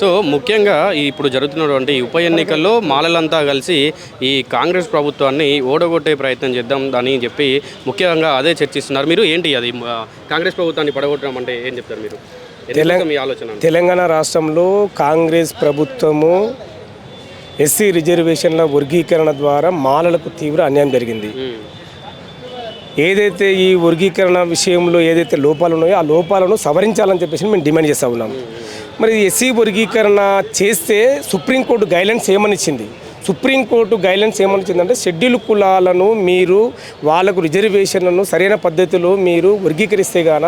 So ముఖ్యంగా ఇప్పుడు జరుగుతున్నటువంటి ఉప ఎన్నికల్లో మాలలంతా కలిసి ఈ కాంగ్రెస్ ప్రభుత్వాన్ని ఓడగొట్టే ప్రయత్నం చేద్దాం అని చెప్పి ముఖ్యంగా అదే చర్చిస్తున్నారు. మీరు ఏంటి అది? కాంగ్రెస్ ప్రభుత్వాన్ని పడగొట్టడం అంటే ఏం చెప్తారు మీరు? మీ ఆలోచన తెలంగాణ రాష్ట్రంలో కాంగ్రెస్ ప్రభుత్వము ఎస్సీ రిజర్వేషన్ల వర్గీకరణ ద్వారా మాలలకు తీవ్ర అన్యాయం జరిగింది. ఏదైతే ఈ వర్గీకరణ విషయంలో ఏదైతే లోపాలు ఉన్నాయో ఆ లోపాలను సవరించాలని చెప్పేసి మేము డిమాండ్ చేస్తూ ఉన్నాం. మరి ఎస్సీ వర్గీకరణ చేస్తే సుప్రీంకోర్టు గైడ్లైన్స్ ఏమనిచ్చింది? సుప్రీంకోర్టు గైడ్లైన్స్ ఏమనిచ్చిందంటే షెడ్యూల్ కులాలను మీరు వాళ్ళకు రిజర్వేషన్లను సరైన పద్ధతిలో మీరు వర్గీకరిస్తే గాన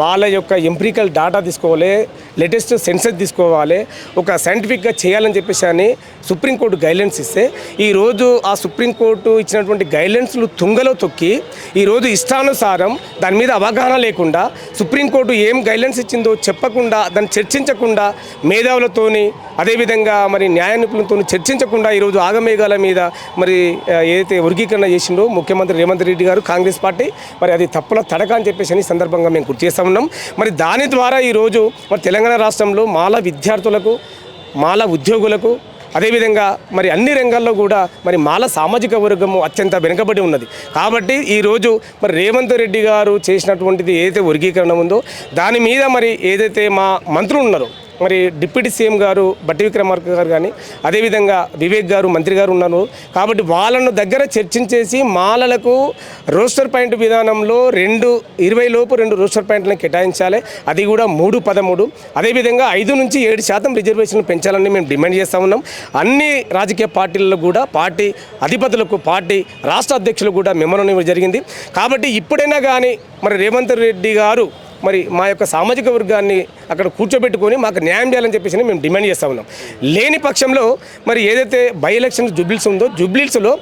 వాళ్ళ యొక్క ఎంప్రికల్ డాటా తీసుకోవాలి లేటెస్ట్ సెన్సెస్ తీసుకోవాలి ఒక సైంటిఫిక్గా చేయాలని చెప్పేసి అని సుప్రీంకోర్టు గైడ్లైన్స్ ఇస్తే ఈరోజు ఆ సుప్రీంకోర్టు ఇచ్చినటువంటి గైడ్లైన్స్లు తుంగలో తొక్కి ఈరోజు ఇష్టానుసారం దాని మీద అవగాహన లేకుండా సుప్రీంకోర్టు ఏం గైడ్లైన్స్ ఇచ్చిందో చెప్పకుండా దాన్ని చర్చించకుండా మేధావులతోని అదేవిధంగా మరి న్యాయ నిపుణులతో చర్చించకుండా ఈరోజు ఆగమేఘాల మీద మరి ఏదైతే వర్గీకరణ చేసిండో ముఖ్యమంత్రి రేవంత్ రెడ్డి గారు కాంగ్రెస్ పార్టీ మరి అది తప్పుల తడక అని చెప్పేసి అని సందర్భంగా మేము గుర్తు చేస్తూ ఉన్నాం. మరి దాని ద్వారా ఈరోజు మరి తెలంగాణ రాష్ట్రంలో మాల విద్యార్థులకు మాల ఉద్యోగులకు అదేవిధంగా మరి అన్ని రంగాల్లో కూడా మరి మాల సామాజిక వర్గము అత్యంత వెనుకబడి ఉన్నది. కాబట్టి ఈరోజు మరి రేవంత్ రెడ్డి గారు చేసినటువంటిది ఏదైతే వర్గీకరణ ఉందో దాని మీద మరి ఏదైతే మా మంత్రులు ఉన్నారో మరి డిప్యూటీ సీఎం గారు బట్టి విక్రమార్క గారు కానీ అదేవిధంగా వివేక్ గారు మంత్రి గారు ఉన్నారు. కాబట్టి వాళ్ళను దగ్గర చర్చించేసి మాలలకు రోస్టర్ పాయింట్ విధానంలో రెండు ఇరవై లోపు రెండు రోస్టర్ పాయింట్లను కేటాయించాలి. అది కూడా మూడు పదమూడు. అదేవిధంగా ఐదు నుంచి ఏడు శాతం రిజర్వేషన్లు పెంచాలని మేము డిమాండ్ చేస్తూ ఉన్నాం. అన్ని రాజకీయ పార్టీలలో కూడా పార్టీ అధిపతులకు పార్టీ రాష్ట్ర అధ్యక్షులు కూడా మెమరం ఇవ్వడం జరిగింది. కాబట్టి ఇప్పుడైనా కానీ మరి రేవంత్ రెడ్డి గారు మరి మా యొక్క సామాజిక వర్గాన్ని అక్కడ కూర్చోబెట్టుకొని మాకు న్యాయం చేయాలని చెప్పేసి మేము డిమాండ్ చేస్తూ ఉన్నాం. లేని పక్షంలో మరి ఏదైతే బై ఎలక్షన్ జుబ్లీస్ ఉందో జుబ్లీస్లో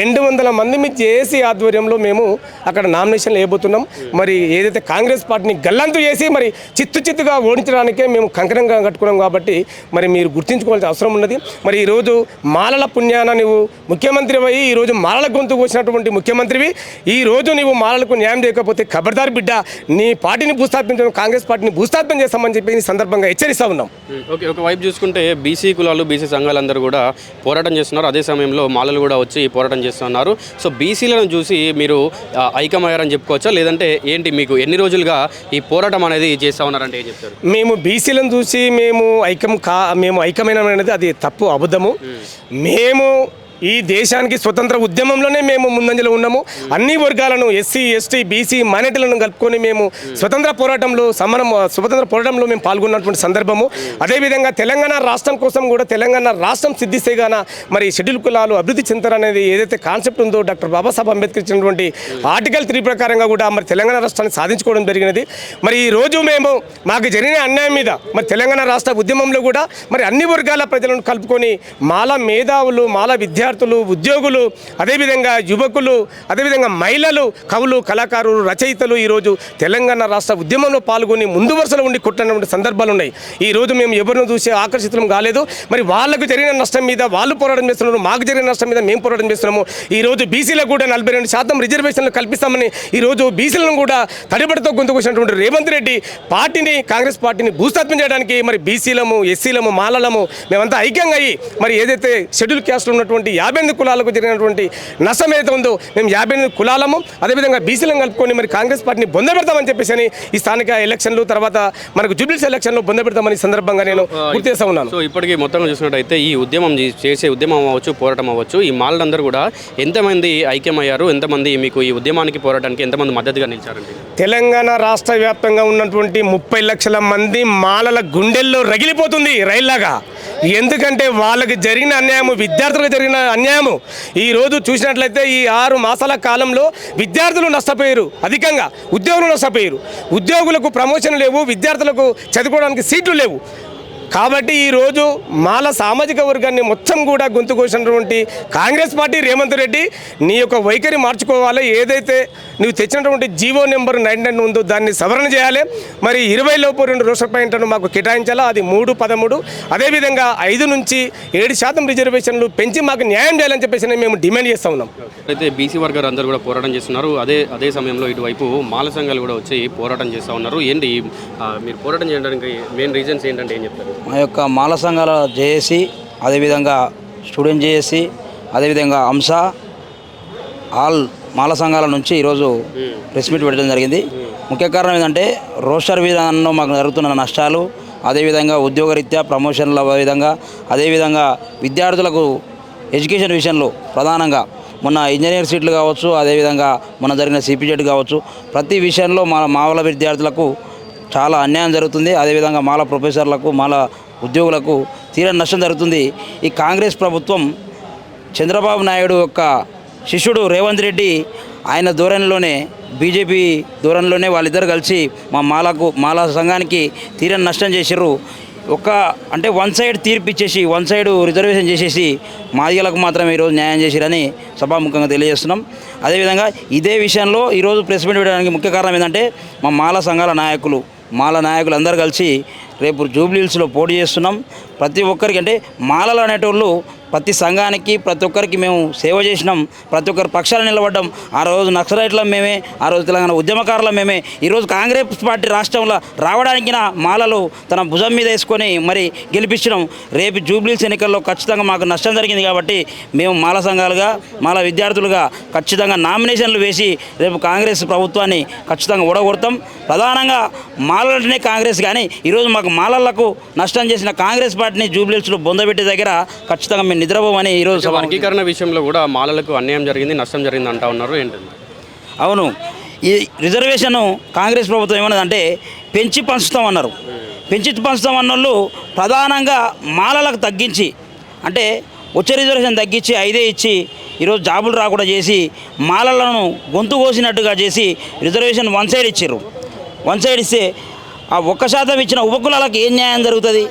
రెండు వందల మంది మీ చేసి ఆధ్వర్యంలో మేము అక్కడ నామినేషన్లు వేయబోతున్నాం. మరి ఏదైతే కాంగ్రెస్ పార్టీని గల్లంతు చేసి మరి చిత్తు చిత్తుగా ఓడించడానికే మేము కంకణంగా కట్టుకున్నాం కాబట్టి మరి మీరు గుర్తించుకోవాల్సిన అవసరం ఉన్నది. మరి ఈరోజు మాలల పుణ్యాన నువ్వు ముఖ్యమంత్రి అయ్యి ఈరోజు మాలల గొంతు కోసినటువంటి ముఖ్యమంత్రివి ఈ రోజు నువ్వు మాలలకు న్యాయం చేయకపోతే ఖబర్దార్ బిడ్డ నీ పార్టీని భూస్థాపించడం కాంగ్రెస్ పార్టీని భూస్థాపన చేస్తామని చెప్పి ఈ సందర్భంగా హెచ్చరిస్తా ఉన్నాం. ఓకే ఒకవైపు చూసుకుంటే బీసీ కులాలు బీసీ సంఘాలందరూ కూడా పోరాటం చేస్తున్నారు. అదే సమయంలో మాలలు కూడా వచ్చి పోరాటం చేస్తున్నారు సో బీసీలను చూసి మీరు ఆ, ఐక్యమయ్యారని చెప్పుకోవచ్చా? లేదంటే ఏంటి మీకు ఎన్ని రోజులుగా ఈ పోరాటం అనేది చేస్తా ఉన్నారంటే ఏం చెప్తారు? మేము బీసీలను చూసి మేము ఐక్యం కా మేము ఐక్యమైన అనేది అది తప్పు అబద్ధము. మేము ఈ దేశానికి స్వతంత్ర ఉద్యమంలోనే మేము ముందంజలో ఉన్నాము. అన్ని వర్గాలను ఎస్సీ ఎస్టీ బీసీ మైనార్టీలను కలుపుకొని మేము స్వతంత్ర పోరాటంలో సమరం స్వతంత్ర పోరాటంలో మేము పాల్గొన్నటువంటి సందర్భము. అదేవిధంగా తెలంగాణ రాష్ట్రం కోసం కూడా తెలంగాణ రాష్ట్రం సిద్ధిస్తే గాన మరి షెడ్యూల్ కులాలు అభివృద్ధి చెందారనేది ఏదైతే కాన్సెప్ట్ ఉందో డాక్టర్ బాబాసాహెబ్ అంబేద్కర్ ఇచ్చినటువంటి ఆర్టికల్ త్రీ ప్రకారంగా కూడా మరి తెలంగాణ రాష్ట్రాన్ని సాధించుకోవడం జరిగినది. మరి ఈ రోజు మేము మాకు జరిగిన అన్యాయం మీద మరి తెలంగాణ రాష్ట్ర ఉద్యమంలో కూడా మరి అన్ని వర్గాల ప్రజలను కలుపుకొని మాల మేధావులు మాల విద్యార్థులు ఉద్యోగులు అదేవిధంగా యువకులు అదేవిధంగా మహిళలు కవులు కళాకారులు రచయితలు ఈరోజు తెలంగాణ రాష్ట్ర ఉద్యమంలో పాల్గొని ముందు వరుసలో ఉండి కొట్టినటువంటి సందర్భాలు ఉన్నాయి. ఈ రోజు మేము ఎవరిని చూసి ఆకర్షితులం కాలేదు. మరి వాళ్ళకు జరిగిన నష్టం మీద వాళ్ళు పోరాటం చేస్తున్నారు మాకు జరిగిన నష్టం మీద మేము పోరాటం చేస్తున్నాము. ఈ రోజు బీసీలకు కూడా నలభై రెండు శాతం రిజర్వేషన్లు కల్పిస్తామని ఈ రోజు బీసీలను కూడా తడిబడితో గొంతుకొచ్చినటువంటి రేవంత్ రెడ్డి పార్టీని కాంగ్రెస్ పార్టీని భూస్థాపన చేయడానికి మరి బీసీలము ఎస్సీలము మాలలము మేమంతా ఐక్యంగా అయ్యి మరి ఏదైతే షెడ్యూల్ క్యాస్ట్లో ఉన్నటువంటి యాభై ఎనిమిది కులాలకు జరిగినటువంటి నష్టం ఏదైతే ఉందో మేము యాభై ఎనిమిది కులాలము అదేవిధంగా బీసీలను కలుపుకొని మరి కాంగ్రెస్ పార్టీని బొందబెడతామని చెప్పేసి అని ఈ స్థానిక ఎలక్షన్లు తర్వాత మనకు జూబ్లీస్ ఎలక్షన్లో బొందబెడతామని సందర్భంగా నేను గుర్తు చేస్తా ఉన్నాను. సో ఇప్పటికీ మొత్తంగా చూసినట్టయితే ఈ ఉద్యమం చేసే ఉద్యమం అవ్వచ్చు పోరాటం అవ్వచ్చు ఈ మాలందరూ కూడా ఎంతమంది ఐక్యమయ్యారు ఎంతమంది మీకు ఈ ఉద్యమానికి పోరాటానికి ఎంతమంది మద్దతుగా నిలిచారండి? తెలంగాణ రాష్ట్ర వ్యాప్తంగా ఉన్నటువంటి ముప్పై లక్షల మంది మాలల గుండెల్లో రగిలిపోతుంది రైల్లాగా. ఎందుకంటే వాళ్ళకి జరిగిన అన్యాయము విద్యార్థులకు జరిగిన అన్యాయము. ఈ రోజు చూసినట్లయితే ఈ ఆరు మాసాల కాలంలో విద్యార్థులు నష్టపోయారు అధికంగా ఉద్యోగులు నష్టపోయారు. ఉద్యోగులకు ప్రమోషన్ లేవు విద్యార్థులకు చదువుకోవడానికి సీట్లు లేవు. కాబట్టి ఈరోజు మాల సామాజిక వర్గాన్ని మొత్తం కూడా గొంతు కోసినటువంటి కాంగ్రెస్ పార్టీ రేవంత్ రెడ్డి నీ యొక్క వైఖరి మార్చుకోవాలి. ఏదైతే నువ్వు తెచ్చినటువంటి జీవో నెంబర్ నైన్ నైన్ ఉందో దాన్ని సవరణ చేయాలి. మరి ఇరవై లోపు రెండు రోజుల పాయింట్లను మాకు కేటాయించాలా? అది మూడు పదమూడు. అదేవిధంగా ఐదు నుంచి ఏడు శాతం రిజర్వేషన్లు పెంచి మాకు న్యాయం చేయాలని చెప్పేసి మేము డిమాండ్ చేస్తూ ఉన్నాం. అయితే బీసీ వర్గాలు అందరూ కూడా పోరాటం చేస్తున్నారు. అదే అదే సమయంలో ఇటువైపు మాల సంఘాలు కూడా వచ్చి పోరాటం చేస్తూ ఉన్నారు. ఏంటి మీరు పోరాటం చేయడానికి మెయిన్ రీజన్స్ ఏంటంటే ఏం చెప్తారు? మా యొక్క మాల సంఘాల జేఏసీ అదేవిధంగా స్టూడెంట్ జేఏసీ అదేవిధంగా అంశ ఆల్ మాల సంఘాల నుంచి ఈరోజు ప్రెస్ మీట్ పెట్టడం జరిగింది. ముఖ్య కారణం ఏంటంటే రోస్టర్ విధానంలో మాకు జరుగుతున్న నష్టాలు అదేవిధంగా ఉద్యోగరీత్యా ప్రమోషన్ల విధంగా అదేవిధంగా విద్యార్థులకు ఎడ్యుకేషన్ విషయంలో ప్రధానంగా మొన్న ఇంజనీర్ సీట్లు కావచ్చు అదేవిధంగా మొన్న జరిగిన సిపిజెడ్ కావచ్చు ప్రతి విషయంలో మా మావల విద్యార్థులకు చాలా అన్యాయం జరుగుతుంది. అదేవిధంగా మాల ప్రొఫెసర్లకు మాల ఉద్యోగులకు తీరని నష్టం జరుగుతుంది. ఈ కాంగ్రెస్ ప్రభుత్వం చంద్రబాబు నాయుడు యొక్క శిష్యుడు రేవంత్ రెడ్డి ఆయన ధోరణిలోనే బీజేపీ ధోరణిలోనే వాళ్ళిద్దరు కలిసి మా మాలకు మాల సంఘానికి తీరని నష్టం చేసిర్రు. ఒక అంటే వన్ సైడ్ తీర్పు ఇచ్చేసి వన్ సైడ్ రిజర్వేషన్ చేసేసి మాదిగలకు మాత్రమే ఈరోజు న్యాయం చేసిరని సభాముఖంగా తెలియజేస్తున్నాం. అదేవిధంగా ఇదే విషయంలో ఈరోజు ప్రెస్ మీట్ పెట్టడానికి ముఖ్య కారణం ఏంటంటే మా మాల సంఘాల నాయకులు. మాల నాయకులు అందరూ కలిసి రేపు జూబ్లీహిల్స్లో పోటీ చేస్తున్నాం. ప్రతి ఒక్కరికి అంటే మాలలు అనేటోళ్ళు ప్రతి సంఘానికి ప్రతి ఒక్కరికి మేము సేవ చేసినాం. ప్రతి ఒక్కరి పక్షాలు నిలబడ్డాం. ఆ రోజు నక్సలైట్ల మేమే ఆ రోజు తెలంగాణ ఉద్యమకారుల మేమే. ఈరోజు కాంగ్రెస్ పార్టీ రాష్ట్రంలో రావడానికి మాలలు తన భుజం మీద వేసుకొని మరి గెలిపించడం రేపు జూబ్లీస్ ఎన్నికల్లో ఖచ్చితంగా మాకు నష్టం జరిగింది కాబట్టి మేము మాల సంఘాలుగా మాల విద్యార్థులుగా ఖచ్చితంగా నామినేషన్లు వేసి రేపు కాంగ్రెస్ ప్రభుత్వాన్ని ఖచ్చితంగా ఓడగొడతాం ప్రధానంగా మాలలనే కాంగ్రెస్ కానీ ఈరోజు మాకు మాలలకు నష్టం చేసిన కాంగ్రెస్ పార్టీని జూబ్లీస్లో బొందబెట్టే దగ్గర ఖచ్చితంగా మేము నిద్రపోమని ఈరోజు సభ వర్గీకరణ విషయంలో కూడా మాలలకు అన్యాయం జరిగింది నష్టం జరిగింది అంటా ఉన్నారు ఏంటండి? అవును. ఈ రిజర్వేషన్ కాంగ్రెస్ ప్రభుత్వం ఏమన్నదంటే పెంచి పంచుతాం అన్నారు. పెంచి పంచుతాం అన్న వాళ్ళు ప్రధానంగా మాలలకు తగ్గించి అంటే వచ్చే రిజర్వేషన్ తగ్గించి ఐదే ఇచ్చి ఈరోజు జాబులు రాకుండా చేసి మాలలను గొంతు కోసినట్టుగా చేసి రిజర్వేషన్ వన్ సైడ్ ఇచ్చారు వన్ సైడ్ ఇస్తే ఆ ఒక్క శాతం ఇచ్చిన ఉపకులాలకు ఏం న్యాయం జరుగుతుంది?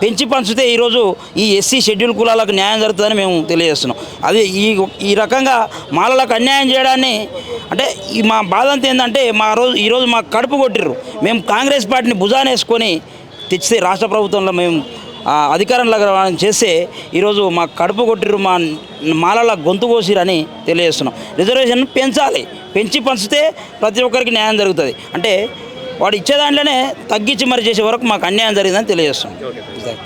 పెంచి పంచితే ఈరోజు ఈ ఎస్సీ షెడ్యూల్ కులాలకు న్యాయం జరుగుతుందని మేము తెలియజేస్తున్నాం. అది ఈ ఈ రకంగా మాలలకు అన్యాయం చేయడాన్ని అంటే ఈ మా బాధ అంతా ఏంటంటే మా రోజు ఈరోజు మా కడుపు కొట్టిర్రు. మేము కాంగ్రెస్ పార్టీని భుజాన వేసుకొని తెచ్చితే రాష్ట్ర ప్రభుత్వంలో మేము అధికారంలో చేస్తే ఈరోజు మా కడుపు కొట్టిర్రు మా మాలల గొంతు కోసిరని తెలియజేస్తున్నాం. రిజర్వేషన్ పెంచాలి. పెంచి పంచితే ప్రతి ఒక్కరికి న్యాయం జరుగుతుంది. అంటే వాడు ఇచ్చే దాంట్లోనే తగ్గించి మరి చేసే వరకు మాకు అన్యాయం జరిగిందని తెలియజేస్తున్నాం